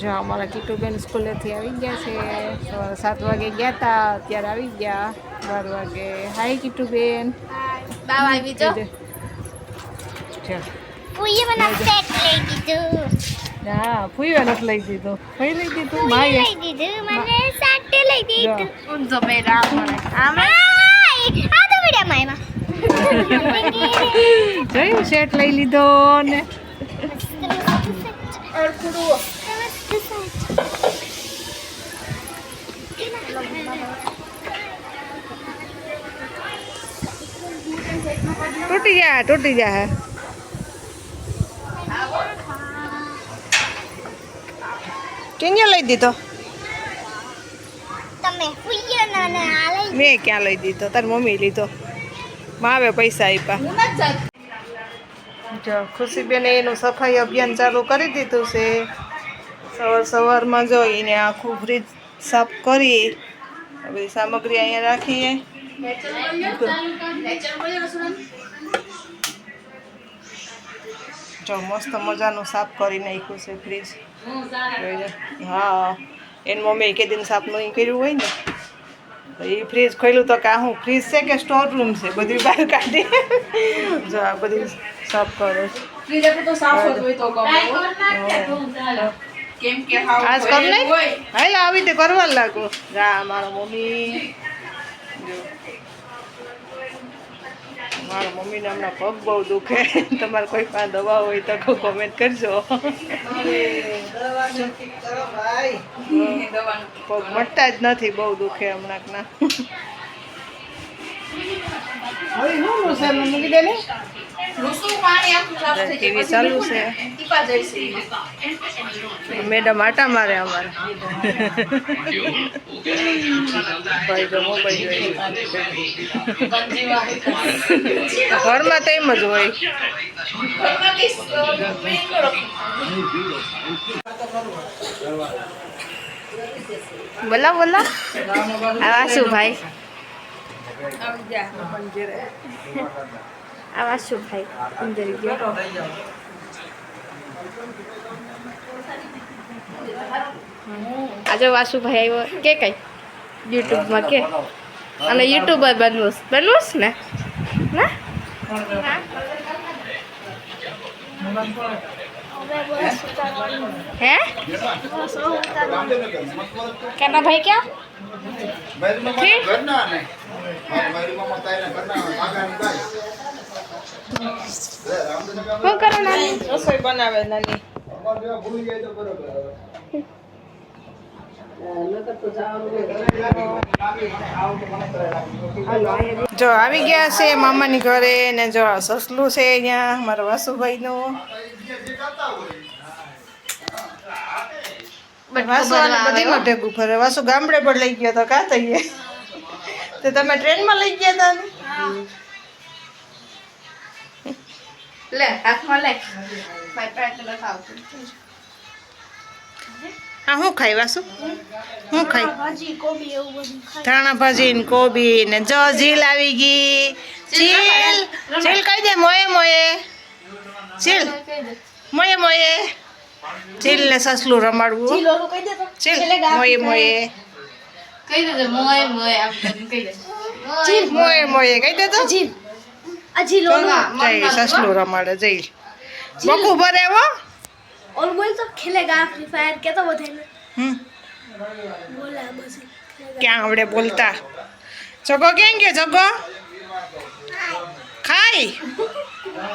જો અમારા કીટુબેન સ્કૂલેથી આવી ગયા છે. સવારે સાત વાગે ગયા હતા અત્યારે આવી ગયા. બાર વાગે. હાય કીટુબેન બાવ આવી જો. જો. મને સેટ લઈ દીધું. હા ફૂઈ નથી લઈ દીધું. લઈ દીધું? લઈ મને સાટે દીધું. આમાં આ તો વિડિયા લઈ લીધો ને. તૂટી જાય તૂટી જાય કેને લઈ દીધો મેં ક્યાં લઈ દીધો તારી મમ્મી લીધો. માવે પૈસા આપ્યા જો ખુશીબેને એનું સફાઈ અભિયાન ચાલુ કરી દીધું છે. સવાર સવારમાં જોઈને આખું ફ્રીજ સાફ કરી બધી સામગ્રી અહીંયા રાખીએ. જો મસ્ત મજાનું સાફ કરી નાખ્યું છે ફ્રીજ. હા એની મમ્મી કે દિન સાફ નહીં કર્યું હોય ને એ ફ્રીજ ખોલ્યું તો કે આ હું ફ્રીજ છે કે સ્ટોર રૂમ છે? બધી બહાર કાઢી. જો આ બધી સાફ કરે. છે આજ કર નહીં હાલ આવી રીતે કરવા લાગો. જા મારો મમ્મી. જો. મારા મમ્મીને હમણાં પગ બહુ દુખે. તમારે કોઈ પાસે દવા હોય તો કોમેન્ટ કરજો. પગ મટતા જ નથી બહુ દુખે હમણાં ના ટીવી ચાલુ છે. મેડમ આટા મારે અમારે. ભાઈ જો મોબાઈલ જોઈએ ઘરમાં તો એમ જ હોય. બોલા બોલા આવા શું ભાઈ આવા શું ભાઈ અંદર ગયો આજે વાસુભાઈ આવ્યો કે કઈ યુટ્યુબમાં કે અને યુટ્યુબર બનવું છે. બનવું છે ને ના હે કેના ભાઈ ક્યાં શું કરો નાની? રસોઈ બનાવે નાની. જો આવી ગયા છે મામાની ઘરે ને જો સસલું છે અહીંયા મારા વાસુભાઈનું. વાસુ બધી માટે વાસુ ગામડે પણ લઈ ગયો તો કાં થઈએ તો તમે ટ્રેનમાં લઈ ગયા હતા ને? લે હાથમાં લે. આ શું? ખાઈ? વાસુ શું ખાઈ. ધાણા ભાજી ને કોબી ને જો ઝીલ આવી ગઈ. ઝીલ ઝીલ! કહી દે મોયે મોયે ઝીલ! મોયે મોયે ઝીલ ને સસલું રમાડવું હો. ઝીલ મોયે મોયે કહી દેજો મોય કહી દેજો. જીલ મોય મોય કહી દેજો? જીલ. રમાડે જઈ બકુ ભરે હમ. ક્યાં આવડે બોલતા? જગો કેમ કે જગો? ખાઈ?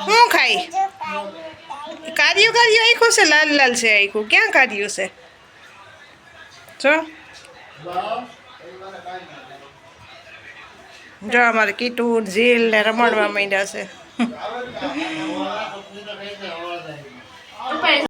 હું ખાઈ? કાર્યું કાર્યું આખું છે લાલ લાલ છે આખું ક્યાં કાઢ્યું છે? જો. જો અમારે કીટું ઝીલ ને રમાડવા માંડ્યા છે.